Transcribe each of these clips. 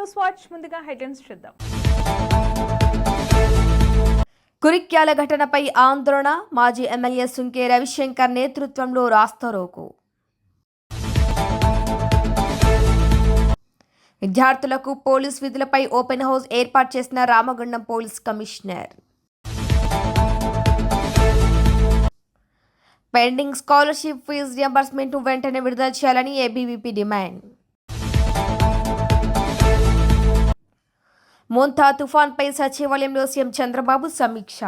News watch ముందుగా headlines చూద్దాం. కురిక్యాల ఘటనపై ఆందోళన మాజీ ఎమ్మెల్యే సుంకే రవిశంకర్ నేతృత్వంలో రాస్తారోకు. విద్యార్థులకు పోలీస్ విధులపై ఓపెన్ హౌస్ ఏర్పాటు చేసిన Ramagundam police commissioner. Pending scholarship fee reimbursement వెంటనే విడుదల చేయాలని ఏబీవీపీ డిమాండ్. మోంతా తుఫాన్పై సచివాలయంలో సీఎం చంద్రబాబు సమీక్ష.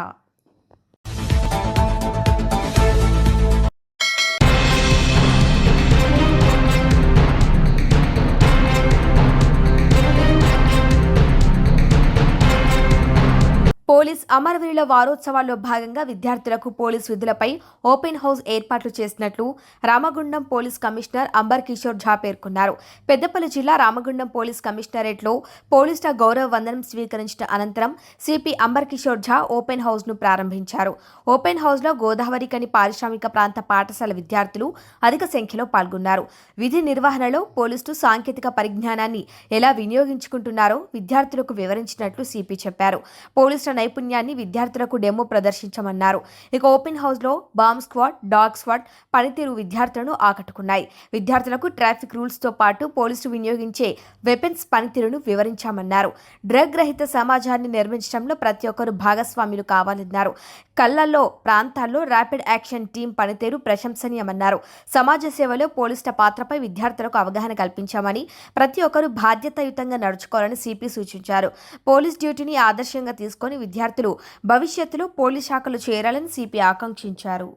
పోలీస్ అమరవీరుల వారోత్సవాల్లో భాగంగా విద్యార్థులకు పోలీస్ విధులపై ఓపెన్ హౌస్ ఏర్పాట్లు చేసినట్లు రామగుండం పోలీస్ కమిషనర్ అంబర్ కిషోర్ ఝా పేర్కొన్నారు. పెద్దపల్లి జిల్లా రామగుండం పోలీస్ కమిషనరేట్లో పోలీసుల గౌరవ వందనం స్వీకరించిన అనంతరం సిపి అంబర్ కిషోర్ ఝా ఓపెన్ హౌస్ను ప్రారంభించారు. ఓపెన్ హౌస్లో గోదావరి కని పారిశ్రామిక ప్రాంత పాఠశాల విద్యార్థులు అధిక సంఖ్యలో పాల్గొన్నారు. విధి నిర్వహణలో పోలీసులు సాంకేతిక పరిజ్ఞానాన్ని ఎలా వినియోగించుకుంటున్నారో విద్యార్థులకు వివరించినట్లు సిపి చెప్పారు. పోలీసుల నైపుణ్యాన్ని విద్యార్థులకు డెమో ప్రదర్శించమన్నారు. ఇక ఓపెన్ హౌస్లో bomb bomb squad dog squad పనితీరు విద్యార్థులను ఆకట్టుకున్నాయి. విద్యార్థులకు ట్రాఫిక్ రూల్స్తో పాటు పోలీసులు వినియోగించే వెపన్స్ పనితీరును వివరించామన్నారు. డ్రగ్ రహిత సమాజాన్ని నిర్మించడంలో ప్రతి ఒక్కరు భాగస్వాములు కావాలన్నారు. కళ్ళల్లో ప్రాంతాల్లో ర్యాపిడ్ యాక్షన్ టీం పనితీరు ప్రశంసనీయమన్నారు. సమాజ సేవలో పోలీసుల పాత్రపై విద్యార్థులకు అవగాహన కల్పించామని ప్రతి ఒక్కరూ బాధ్యతాయుతంగా నడుచుకోవాలని సిపి సూచించారు. పోలీస్ డ్యూటీని ఆదర్శంగా తీసుకొని విద్యార్థులు భవిష్యత్తులో పోలీస్ శాఖలు చేరాలని సిపి ఆకాంక్షించారు.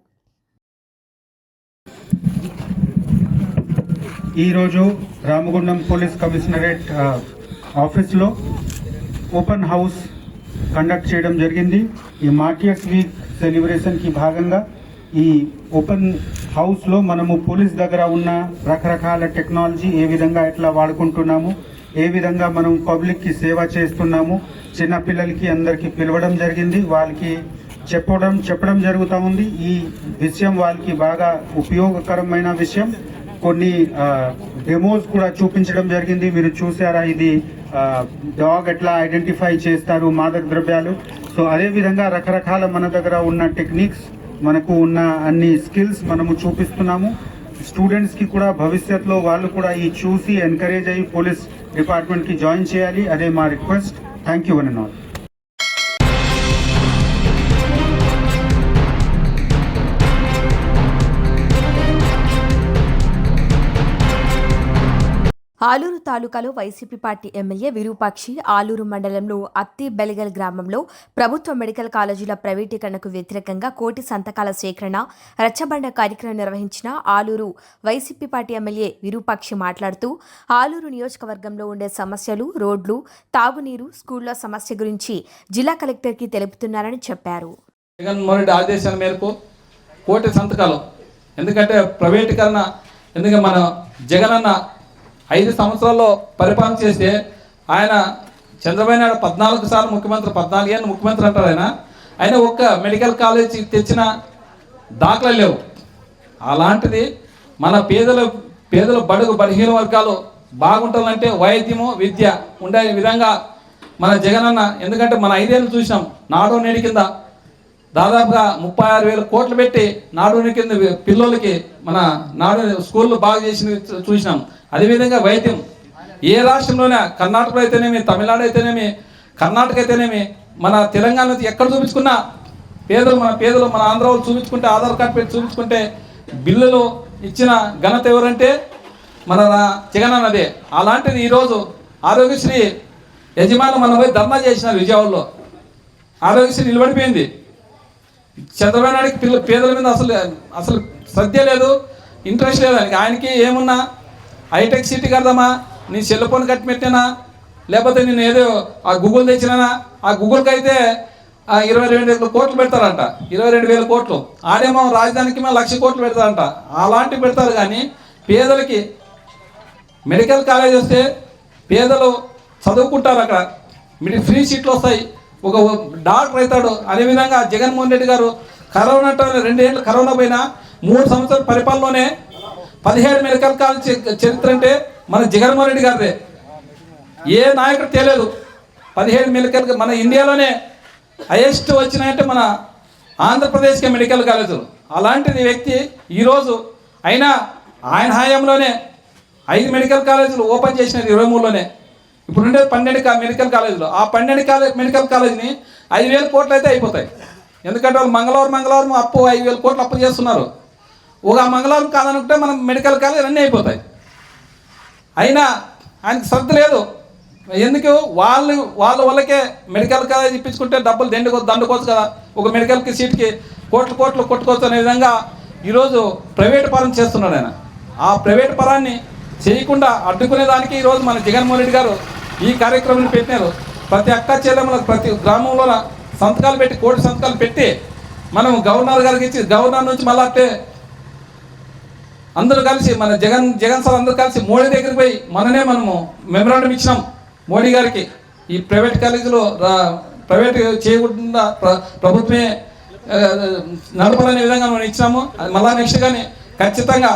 ఈరోజు రామగుండం పోలీస్ కమిషనరేట్ ఆఫీస్లో ఓపెన్ హౌస్ కండక్ట్ చేయడం జరిగింది. ఈ మార్టియర్స్ వీక్ సెలబ్రేషన్కి భాగంగా ఈ ఓపెన్ హౌస్లో మనము పోలీస్ దగ్గర ఉన్న రకరకాల టెక్నాలజీ ఏ విధంగా ఎట్లా వాడుకుంటున్నాము ఏ విధంగా మనం పబ్లిక్కి సేవ చేస్తున్నాము? చిన్నపిల్లలకి అందరికీ పిలవడం జరిగింది. వాళ్ళకి చెప్పడం చెప్పడం జరుగుతూ ఉంది. ఈ విషయం వాళ్ళకి బాగా ఉపయోగకరమైన విషయం. కొన్ని డెమోస్ కూడా చూపించడం జరిగింది. మీరు చూసారా ఇది డాగ్ ఎట్లా ఐడెంటిఫై చేస్తారు? మాదక ద్రవ్యాలు. సో అదేవిధంగా రకరకాల మన దగ్గర ఉన్న టెక్నిక్స్ మనకు ఉన్న అన్ని స్కిల్స్ మనము చూపిస్తున్నాము. స్టూడెంట్స్కి కూడా భవిష్యత్తులో వాళ్ళు కూడా ఈ చూసి ఎంకరేజ్ అయ్యి పోలీస్ డిపార్ట్మెంట్కి జాయిన్ చేయాలి. అదే మా request thank you one and all Aluru తాలూకాలో YCP party MLA Virupakshi Aluru మండలంలో అత్తి బెలగల్ గ్రామంలో ప్రభుత్వ మెడికల్ కాలేజీల ప్రైవేటీకరణకు వ్యతిరేకంగా కోటి సంతకాల సేకరణ రచ్చబండ కార్యక్రమం నిర్వహించిన Aluru YCP party MLA Virupakshi మాట్లాడుతూ ఆలూరు నియోజకవర్గంలో ఉండే సమస్యలు రోడ్లు తాగునీరు స్కూళ్ళ సమస్య గురించి జిల్లా కలెక్టర్కి తెలుపుతున్నారని చెప్పారు. జగన్మోహన్ రెడ్డి ఆదేశాల మేరకు కోటి సంతకాలు. ఎందుకంటే ప్రైవేటీకరణ ఎందుకంటే మన జగనన్న ఐదు సంవత్సరాల్లో పరిపాలన చేస్తే ఆయన చంద్రబాబు నాయుడు పద్నాలుగు సార్లు ముఖ్యమంత్రి పద్నాలుగు ఏళ్ళు ముఖ్యమంత్రి అంటారు ఆయన. ఆయన ఒక్క మెడికల్ కాలేజ్ తెచ్చిన దాఖలు లేవు. అలాంటిది మన పేదల పేదల బడుగు బలహీన వర్గాలు బాగుంటాలంటే వైద్యము విద్య ఉండే విధంగా మన జగనన్న ఎందుకంటే మన ఐదేళ్ళు చూసినాం నాడో నేడి కింద దాదాపుగా ముప్పై ఆరు వేల కోట్లు పెట్టి నాడు కింద పిల్లలకి మన నాడు స్కూళ్ళు బాగా చేసిన చూసినాం. అదేవిధంగా వైద్యం. ఏ రాష్ట్రంలోనే కర్ణాటకలో అయితేనేమి తమిళనాడు అయితేనేమి కర్ణాటక అయితేనేమి మన తెలంగాణ ఎక్కడ చూపించుకున్నా పేదలు మన పేదలు మన ఆంధ్ర వాళ్ళు చూపించుకుంటే ఆధార్ కార్డు పెట్టి చూపించుకుంటే బిల్లులు ఇచ్చిన ఘనత ఎవరంటే మన జగన్ అదే అలాంటిది ఈరోజు ఆరోగ్యశ్రీ యజమాని మన పోయి ధర్నా చేసినారు విజయవాడలో. ఆరోగ్యశ్రీ నిలబడిపోయింది. చంద్రబాబు నాయుడికి పిల్ల పేదల మీద అసలు అసలు శ్రద్ధ లేదు ఇంట్రెస్ట్ లేదు ఆయనకి. ఆయనకి ఏమున్నా హైటెక్ సిటీ కడదామా నీ సెల్ ఫోన్ కట్టి పెట్టినా? లేకపోతే నేను ఏదో ఆ గూగుల్ తెచ్చినానా? ఆ గూగుల్కి అయితే ఆ ఇరవై రెండు వేల కోట్లు పెడతారంట. ఇరవై రెండు వేల కోట్లు. ఆడేమో రాజధానికి మేము లక్ష కోట్లు పెడతారంట. అలాంటివి పెడతారు కానీ పేదలకి మెడికల్ కాలేజ్ వస్తే పేదలు చదువుకుంటారు అక్కడ. మీ ఫ్రీ సీట్లు వస్తాయి. ఒక డాక్టర్ అవుతాడు. అదేవిధంగా జగన్మోహన్ రెడ్డి గారు కరోనా టైంలో రెండేళ్ళు కరోనా పోయినా మూడు సంవత్సరాల పరిపాలనలోనే పదిహేడు మెడికల్ కాలేజ్ చరిత్ర అంటే మన జగన్మోహన్ రెడ్డి గారిదే. ఏ నాయకుడు తెలియదు పదిహేడు మెడికల్ మన ఇండియాలోనే హైయెస్ట్ వచ్చినాయంటే మన ఆంధ్రప్రదేశ్కే మెడికల్ కాలేజీలు. అలాంటిది వ్యక్తి ఈరోజు అయినా ఆయన హయాంలోనే ఐదు మెడికల్ కాలేజీలు ఓపెన్ చేసినారు ఇరవై మూడులోనే. ఇప్పుడు ఉండేది పన్నెండు మెడికల్ కాలేజీలో. ఆ పన్నెండు కాలేజ్ మెడికల్ కాలేజీని ఐదు వేల కోట్లు అయితే అయిపోతాయి. ఎందుకంటే వాళ్ళు మంగళవారం మంగళవారం అప్పు ఐదు వేల కోట్లు అప్పు చేస్తున్నారు. ఒక మంగళవారం కాదనుకుంటే మనం మెడికల్ కాలేజ్ అన్నీ అయిపోతాయి. అయినా ఆయనకు శ్రద్ధ లేదు. ఎందుకు? వాళ్ళు వాళ్ళ వాళ్ళకే మెడికల్ కాలేజ్ ఇప్పించుకుంటే డబ్బులు దండుకో దండుకోవచ్చు కదా. ఒక మెడికల్కి సీట్కి కోట్లు కోట్లు కొట్టుకోవచ్చు అనే విధంగా ఈరోజు ప్రైవేట్ పరం చేస్తున్నాడు ఆయన. ఆ ప్రైవేట్ పరాన్ని చేయకుండా అడ్డుకునే దానికి ఈరోజు మన జగన్మోహన్ రెడ్డి గారు ఈ కార్యక్రమాన్ని పెట్టినారు. ప్రతి అక్క చెల్లెమ్మలకు ప్రతి గ్రామంలో సంతకాలు పెట్టి కోటి సంతకాలు పెట్టి మనం గవర్నర్ గారికి ఇచ్చి గవర్నర్ నుంచి మళ్ళీ అట్టే అందరూ కలిసి మన జగన్ జగన్ సార్ అందరూ కలిసి మోడీ దగ్గరికి పోయి మననే మనము మెమరాండం ఇచ్చినాం మోడీ గారికి. ఈ ప్రైవేట్ కాలేజీలో రా- ప్రైవేట్ చేయకుండా ప్రభుత్వమే నడపాలనే విధంగా మనం ఇచ్చినాము. అది మళ్ళా నెక్స్ట్ కానీ ఖచ్చితంగా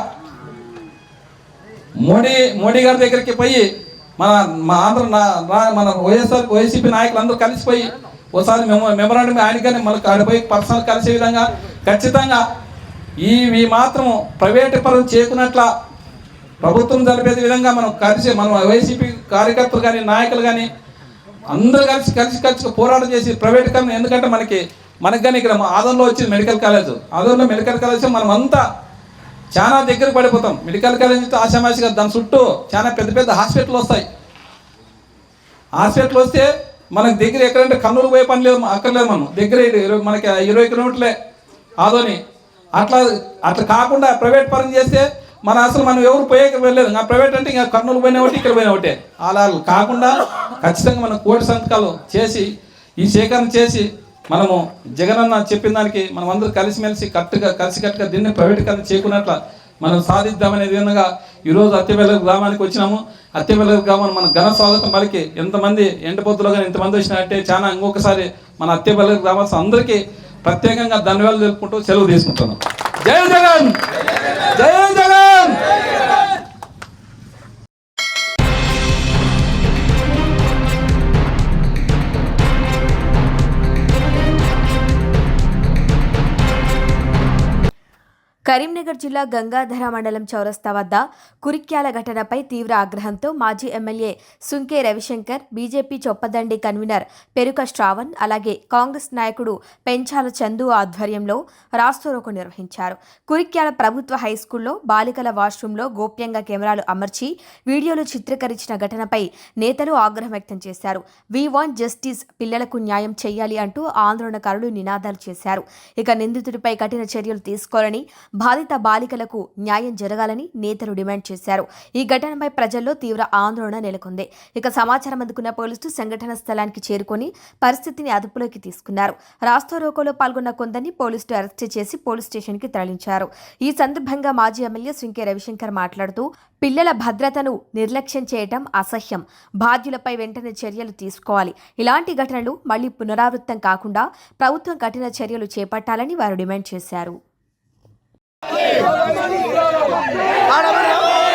మోడీ మోడీ గారి దగ్గరికి పోయి మన మా ఆంధ్ర మన వైఎస్ఆర్ వైసీపీ నాయకులు అందరూ కలిసిపోయి ఒకసారి మేము మెమరాండం కానీ మళ్ళీ ఆడ పోయి పర్సనల్ కలిసే విధంగా ఖచ్చితంగా ఇవి మాత్రం మాత్రము ప్రైవేట్ పరం చేయకున్నట్ల ప్రభుత్వం జరిపే విధంగా మనం కలిసి మనం వైసీపీ కార్యకర్తలు కానీ నాయకులు కానీ అందరూ కలిసి కలిసి కలిసి పోరాటం చేసి ప్రైవేట్ కానీ ఎందుకంటే మనకి మనకు కానీ ఇక్కడ మా ఆదంలో వచ్చింది మెడికల్ కాలేజ్. ఆదంలో మెడికల్ కాలేజ్ మనం అంతా చాలా దగ్గర పడిపోతాం. మెడికల్ కాలేజ్ అయితే ఆశామాషిగా దాని చుట్టూ చాలా పెద్ద పెద్ద హాస్పిటల్ వస్తాయి. హాస్పిటల్ వస్తే మనకు దగ్గర ఎక్కడంటే కర్నూలు పోయే పని లేదు అక్కర్లేదు మనం. దగ్గర ఇరవై మనకి ఇరవై కిలోమీటర్లే. ఆదోని. అట్లా అట్లా కాకుండా ప్రైవేట్ పరం చేస్తే మన అసలు మనం ఎవరు పోయే వెళ్ళలేదు. ఇంకా ప్రైవేట్ అంటే ఇంకా కర్నూలు పోయిన ఒకటి ఇక్కడ పోయిన ఒకటే. అలా కాకుండా ఖచ్చితంగా మనం కోటి సంతకాలు చేసి ఈ సేకరణ చేసి మనము జగనన్న చెప్పిన దానికి మనం అందరూ కలిసిమెలిసి కట్టుగా కలిసికట్టుగా దీన్ని ప్రైవేటీకరణ చేయకున్నట్ల మనం సాధిద్దామనే విధంగా ఈరోజు అత్తెబెల్ల గ్రామానికి వచ్చినాము. అత్తెబెల్ల గ్రామం మన ఘన స్వాగతం పలికి ఎంతమంది ఎండపొద్దులో కానీ ఎంతమంది వచ్చినారంటే చాలా ఇంకొకసారి మన అత్తెబెల్ల గ్రామస్ అందరికీ ప్రత్యేకంగా ధన్యవాదాలు తెలుపుకుంటూ సెలవు తీసుకుంటున్నాం. జై జగన్! జై జగన్! కరీంనగర్ జిల్లా గంగాధర మండలం చౌరస్తా వద్ద కురిక్యాల ఘటనపై తీవ్ర ఆగ్రహంతో మాజీ MLA Sunke Ravishankar BJP Choppadandi convener Peruka Shravan అలాగే కాంగ్రెస్ నాయకుడు పెంచాల చందు ఆధ్వర్యంలో రాస్తోరోకు నిర్వహించారు. కురిక్యాల ప్రభుత్వ హైస్కూల్లో బాలికల వాష్రూంలో గోప్యంగా కెమెరాలు అమర్చి వీడియోలు చిత్రీకరించిన ఘటనపై నేతలు ఆగ్రహం వ్యక్తం చేశారు. వీ వాంట్ జస్టిస్ పిల్లలకు న్యాయం చేయాలి అంటూ ఆందోళనకారులు నినాదాలు చేశారు. ఇక నిందితుడిపై కఠిన చర్యలు తీసుకోవాలని బాధిత బాలికలకు న్యాయం జరగాలని నేతలు డిమాండ్ చేశారు. ఈ ఘటనపై ప్రజల్లో తీవ్ర ఆందోళన నెలకొంది. ఇక సమాచారం అందుకున్న పోలీసులు సంఘటన స్థలానికి చేరుకొని పరిస్థితిని అదుపులోకి తీసుకున్నారు. రాస్తా రోకోలో పాల్గొన్న కొందరిని పోలీసులు అరెస్ట్ చేసి పోలీస్ స్టేషన్కి తరలించారు. ఈ సందర్భంగా మాజీ ఎమ్మెల్యే సుంకే రవిశంకర్ మాట్లాడుతూ పిల్లల భద్రతను నిర్లక్ష్యం చేయటం అసహ్యం. బాధ్యులపై వెంటనే చర్యలు తీసుకోవాలి. ఇలాంటి ఘటనలు మళ్ళీ పునరావృత్తం కాకుండా ప్రభుత్వం కఠిన చర్యలు చేపట్టాలని వారు డిమాండ్ చేశారు. I'm a man of the world. I'm a man of the world. I'm a man of the world.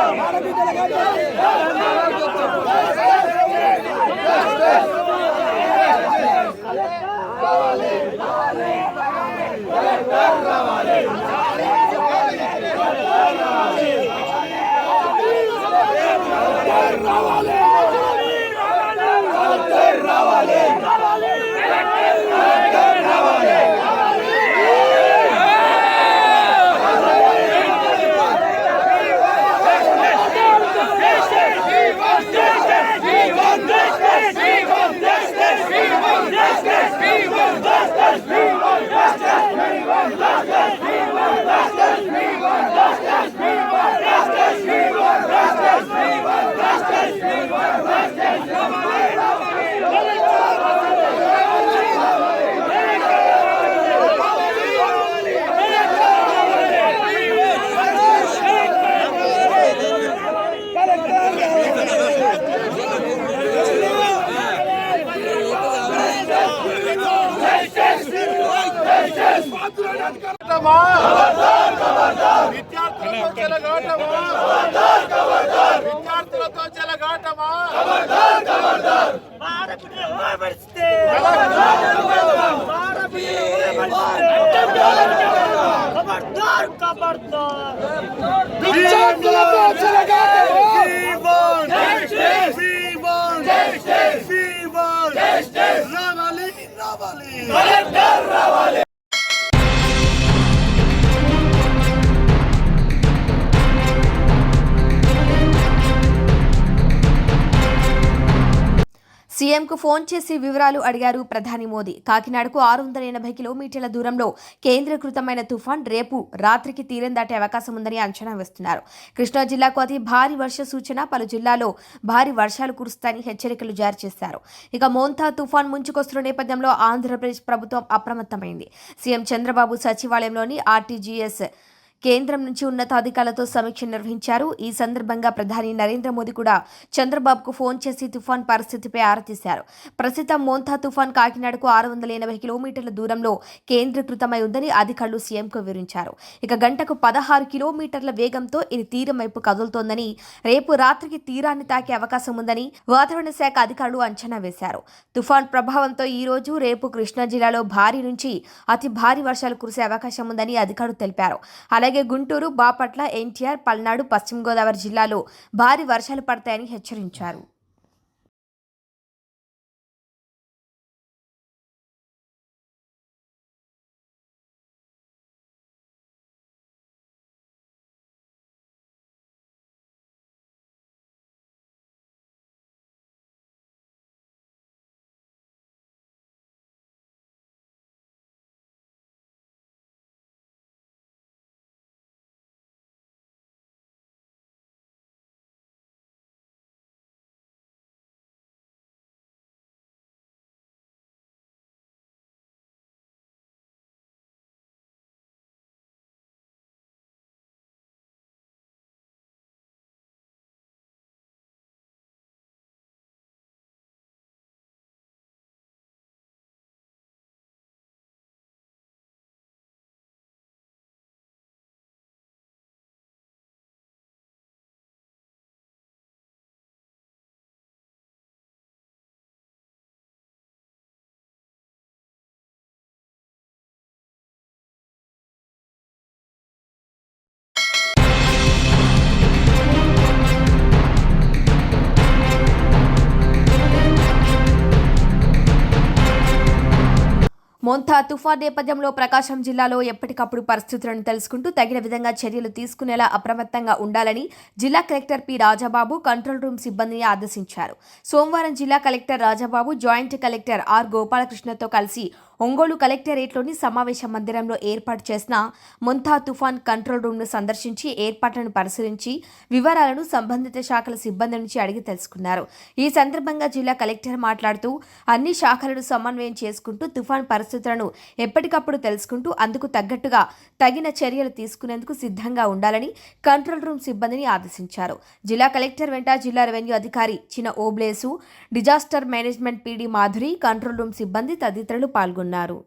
Ravale! Ravale! Ravale! ಹೋರಾಟವಾ ವಿದ್ಯಾರ್ಥಿಗಳ ಜಲಘಾಟವಾ ವಿದ್ಯಾರ್ಥಿಗಳ ಜಲಘಾಟವಾ ಭಾರತೀಯ ಹೋರಾಟಕ್ಕೆ ಭಾರತೀಯ ಹೋರಾಟಕ್ಕೆ खबरदार खबरदार रावाली रावाली रावाली సీఎంకు ఫోన్ చేసి వివరాలు అడిగారు ప్రధాని మోదీ. కాకినాడకు ఆరు వందల ఎనభై కిలోమీటర్ల దూరంలో కేంద్రీకృతమైన తుఫాన్ రేపు రాత్రికి తీరం దాటే అవకాశం ఉందని అంచనా వేస్తున్నారు. కృష్ణా జిల్లాకు అతి భారీ వర్ష సూచన పలు జిల్లాలో భారీ వర్షాలు కురుస్తాయని హెచ్చరికలు జారీ చేశారు. ఇక మోంతా తుఫాన్ ముంచుకొస్తున్న నేపథ్యంలో ఆంధ్రప్రదేశ్ ప్రభుత్వం అప్రమత్తమైంది. సీఎం చంద్రబాబు సచివాలయంలోని ఆర్టీజీఎస్ కేంద్రం నుంచి ఉన్నతాధికారులతో సమీక్ష నిర్వహించారు. ఈ సందర్భంగా ప్రధాని నరేంద్ర మోదీ కూడా చంద్రబాబుకు ఫోన్ చేసి తుఫాన్ పరిస్థితిపై ఆరా తీశారు. ప్రస్తుతం మోంతా తుఫాన్ కాకినాడకు ఆరు వందల ఎనభై కిలోమీటర్ల దూరంలో కేంద్రీకృతమై ఉందని అధికారులు సీఎంకు వివరించారు. ఇక గంటకు పదహారు కిలోమీటర్ల వేగంతో ఇది తీరం వైపు కదులుతోందని రేపు రాత్రికి తీరాన్ని తాకే అవకాశం ఉందని వాతావరణ శాఖ అధికారులు అంచనా వేశారు. తుఫాన్ ప్రభావంతో ఈ రోజు రేపు కృష్ణా జిల్లాలో భారీ నుంచి అతి భారీ వర్షాలు కురిసే అవకాశం ఉందని అధికారులు తెలిపారు. అలాగే గుంటూరు బాపట్ల ఎన్టీఆర్ పల్నాడు పశ్చిమ గోదావరి జిల్లాలో భారీ వర్షాలు పడతాయని హెచ్చరించారు. మొంతా తుఫాన్ నేపథ్యంలో ప్రకాశం జిల్లాలో ఎప్పటికప్పుడు పరిస్థితులను తెలుసుకుంటూ తగిన విధంగా చర్యలు తీసుకునేలా అప్రమత్తంగా ఉండాలని జిల్లా collector P Rajababu control room సిబ్బందిని ఆదేశించారు. సోమవారం జిల్లా collector Rajababu joint collector R గోపాలకృష్ణతో కలిసి ఒంగోలు కలెక్టరేట్లోని సమావేశ మందిరంలో ఏర్పాటు చేసిన ముంతా తుఫాన్ కంట్రోల్ రూమ్ను సందర్శించి ఏర్పాట్లను పరిశీలించి వివరాలను సంబంధిత శాఖల సిబ్బంది నుంచి అడిగి తెలుసుకున్నారు. ఈ సందర్భంగా జిల్లా కలెక్టర్ మాట్లాడుతూ అన్ని శాఖలను సమన్వయం చేసుకుంటూ తుఫాన్ పరిస్థితులను ఎప్పటికప్పుడు తెలుసుకుంటూ అందుకు తగ్గట్టుగా తగిన చర్యలు తీసుకునేందుకు సిద్ధంగా ఉండాలని కంట్రోల్ రూమ్ సిబ్బందిని ఆదేశించారు. జిల్లా కలెక్టర్ వెంట జిల్లా రెవెన్యూ అధికారి చిన్న Obulesu disaster management PD Madhuri control room సిబ్బంది తదితరులు పాల్గొన్నారు. ఉన్నారు.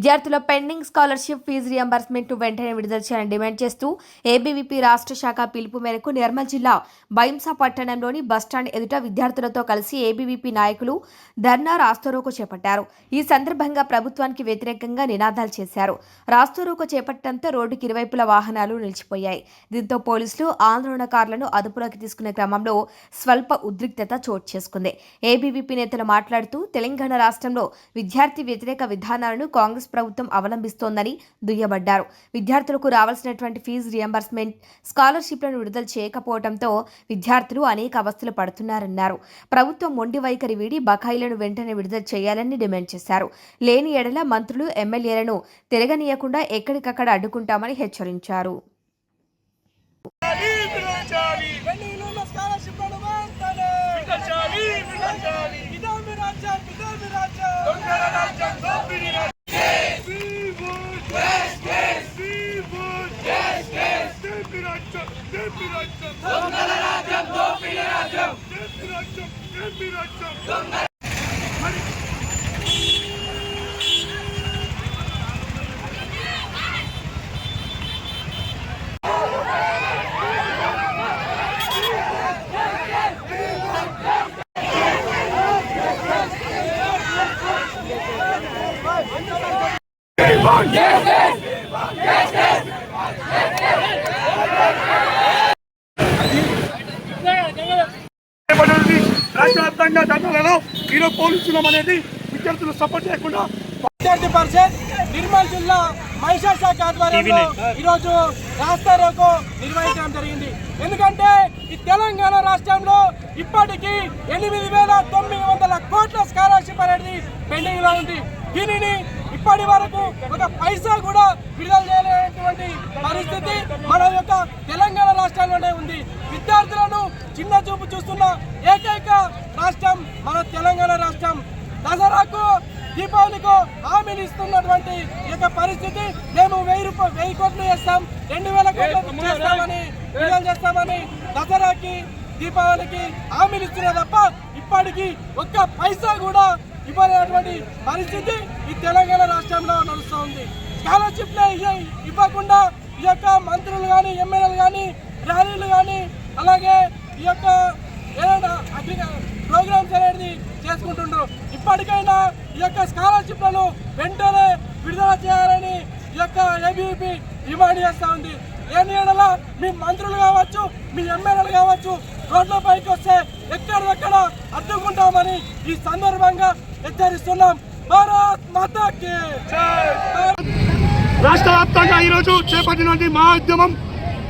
విద్యార్థుల పెండింగ్ స్కాలర్షిప్ ఫీజు రియంబర్స్మెంట్ వెంటనే విడుదల చేయాలని డిమాండ్ చేస్తూ ఏబీవీపీ రాష్ట్ర శాఖ పిలుపు మేరకు నిర్మల్ జిల్లా బైంసా పట్టణంలోని బస్టాండ్ ఎదుట విద్యార్థులతో కలిసి ఏబీవీపీ నాయకులు ధర్నా రాస్తోరోకో చేపట్టారు. ఈ సందర్భంగా ప్రభుత్వానికి వ్యతిరేకంగా నినాదాలు చేశారు. రాస్తోరోకో చేపట్టడంతో రోడ్డుకి ఇరువైపుల వాహనాలు నిలిచిపోయాయి. దీంతో పోలీసులు ఆందోళనకారులను అదుపులోకి తీసుకునే క్రమంలో స్వల్ప ఉద్రిక్తత చోటు చేసుకుంది. ఏబీవీపీ నేతలు మాట్లాడుతూ తెలంగాణ రాష్ట్రంలో విద్యార్థి వ్యతిరేక విధానాలను కాంగ్రెస్ ప్రభుత్వం అవలంబిస్తోందని దుయ్యబడ్డారు. విద్యార్థులకు రావాల్సినటువంటి ఫీజు రియంబర్స్మెంట్ స్కాలర్షిప్లను విడుదల చేయకపోవడంతో విద్యార్థులు అనేక అవస్థలు పడుతున్నారన్నారు. ప్రభుత్వం మొండి వైఖరి వీడి బకాయిలను వెంటనే విడుదల చేయాలని డిమాండ్ చేశారు. లేని ఎడల మంత్రులు ఎమ్మెల్యేలను తిరగనీయకుండా ఎక్కడికక్కడ అడ్డుకుంటామని హెచ్చరించారు. Yes, రాజ్యం దోపిడి రాజ్యం రాజ్యం ఈరోజు పోలీసులం అనేది విద్యార్థులు సపోర్ట్ చేయకుండా విద్యార్థి పరిషత్ నిర్మల్ జిల్లా మహిళా శాఖ ఆధ్వర్యంలో ఈరోజు రాస్తా రోకో నిర్వహించడం జరిగింది. ఎందుకంటే ఈ తెలంగాణ రాష్ట్రంలో ఇప్పటికీ ఎనిమిది వేల తొమ్మిది వందల కోట్ల స్కాలర్షిప్ అనేది పెండింగ్లో ఉంది. దీనిని ఇప్పటి వరకు ఒక పైసా కూడా విడుదల చేయలేనటువంటి పరిస్థితి మన యొక్క తెలంగాణ రాష్ట్రంలోనే ఉంది. విద్యార్థులను చిన్న చూపు చూస్తున్న ఏకైక రాష్ట్రం మన తెలంగాణ రాష్ట్రం. దసరాకు దీపావళికు హామీలు ఇస్తున్నటువంటి యొక్క పరిస్థితి మేము వెయ్యి రూపాయలు వెయ్యి కోట్లు చేస్తాం. రెండు వేల కోట్లు చేస్తామని విడుదల చేస్తామని దసరాకి దీపావళికి హామీలు ఇస్తున్నా తప్ప ఇప్పటికి ఒక్క పైసా కూడా ఇవ్వలేనటువంటి పరిస్థితి ఈ తెలంగాణ రాష్ట్రంలో నడుస్తూ ఉంది. స్కాలర్షిప్ ఇవ్వకుండా ఈ యొక్క మంత్రులు కానీ ఎమ్మెల్యేలు కానీ ర్యాలీలు కానీ అలాగే ఈ యొక్క ఏదైనా ప్రోగ్రామ్స్ అనేది చేసుకుంటుండ్రు. ఇప్పటికైనా ఈ యొక్క స్కాలర్షిప్లను వెంటనే విడుదల చేయాలని ఈ యొక్క ఏబీపీ డిమాండ్ చేస్తూ ఉంది. లేని ఏడల మీ మంత్రులు కావచ్చు మీ ఎమ్మెల్యేలు కావచ్చు రోడ్లపైకి వస్తే ఎక్కడెక్కడ అడ్డుకుంటామని ఈ సందర్భంగా హెచ్చరిస్తున్నాం. భారత్ మాతాకి రాష్ట్ర వ్యాప్తంగా ఈరోజు చేపట్టినటువంటి మా ఉద్యమం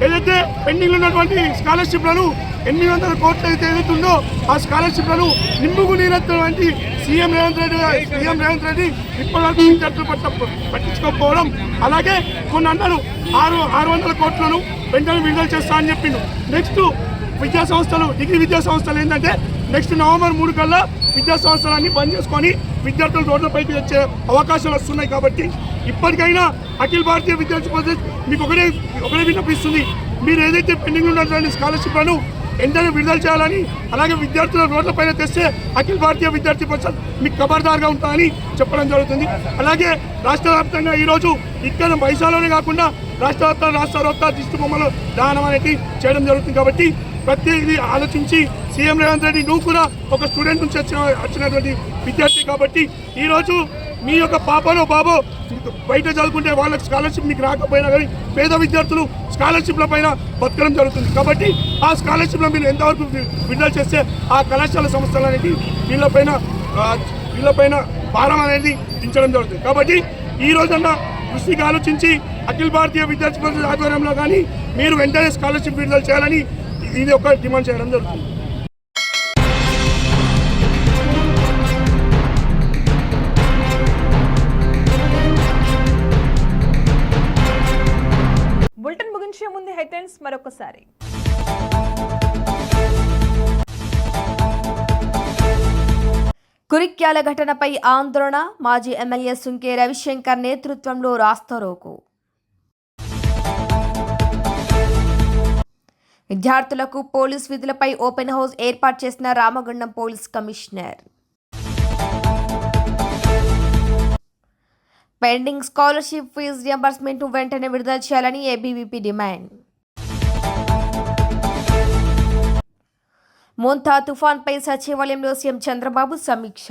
ఏదైతే పెండింగ్ ఉన్నటువంటి స్కాలర్షిప్లను ఎనిమిది వందల కోట్లు అయితే ఏదైతుందో ఆ స్కాలర్షిప్లను నింపుకు నీరెత్తినటువంటి సీఎం రేవంత్ రెడ్డి సీఎం రేవంత్ రెడ్డి ఇప్పటివరకు విద్యార్థులు పట్ల పట్టించుకోకపోవడం అలాగే కొన్ని అన్నారు ఆరు ఆరు వందల కోట్లను వెంటనే విడుదల చేస్తా అని చెప్పిండు. నెక్స్ట్ విద్యా సంస్థలు డిగ్రీ విద్యా సంస్థలు ఏంటంటే నెక్స్ట్ నవంబర్ మూడు కల్లా విద్యా సంస్థలన్నీ బంద్ చేసుకొని విద్యార్థులు రోడ్లపైకి వచ్చే అవకాశాలు వస్తున్నాయి కాబట్టి ఇప్పటికైనా అఖిల భారతీయ విద్యార్థి పరిషత్ మీకు ఒకటే ఒకటే విన్నపిస్తుంది. మీరు ఏదైతే పెండింగ్ ఉన్నటువంటి స్కాలర్షిప్లను ఎంటనే విడుదల చేయాలని అలాగే విద్యార్థుల రోడ్లపైన తెస్తే అఖిల భారతీయ విద్యార్థి పరిషత్ మీకు ఖబర్దార్గా ఉంటామని చెప్పడం జరుగుతుంది. అలాగే రాష్ట్ర వ్యాప్తంగా ఈరోజు ఇక్కడ మైసాలోనే కాకుండా రాష్ట్ర వ్యాప్తంగా రాష్ట్ర వ్యాప్త దిష్టి బొమ్మలు దానం అనేది చేయడం జరుగుతుంది కాబట్టి ప్రతిదీ ఆలోచించి సీఎం రేవంత్ రెడ్డి నువ్వు కూడా ఒక స్టూడెంట్ నుంచి వచ్చిన వచ్చినటువంటి విద్యార్థి కాబట్టి ఈరోజు మీ యొక్క పాపనో బాబో బయట చదువుకుంటే వాళ్ళకి స్కాలర్షిప్ మీకు రాకపోయినా కానీ పేద విద్యార్థులు స్కాలర్షిప్ల పైన బతకడం జరుగుతుంది. కాబట్టి ఆ స్కాలర్షిప్లో మీరు ఎంతవరకు విడుదల చేస్తే ఆ కళాశాల సంస్థలు అనేది వీళ్ళపైన వీళ్ళపైన భారం అనేది దించడం జరుగుతుంది. కాబట్టి ఈ రోజన్నా దృష్టికి ఆలోచించి అఖిల భారతీయ విద్యార్థి పరిషత్ ఆధ్వర్యంలో కానీ మీరు వెంటనే స్కాలర్షిప్ విడుదల చేయాలని ఇది ఒక డిమాండ్ చేయడం జరుగుతుంది. కురిక్యాల ఘటనపై ఆందోళన మాజీ ఎమ్మెల్యే సుంకే రవిశంకర్ నేతృత్వంలో రాస్తారోకు. విద్యార్థులకు పోలీస్ విధులపై ఓపెన్ హౌస్ ఏర్పాటు చేసిన Ramagundam police commissioner. Pending scholarship fee reimbursement వెంటనే విడుదల చేయాలని ఏబీవీపీ డిమాండ్. మోంతా తుఫాన్పై సచివాలయంలో సీఎం చంద్రబాబు సమీక్ష.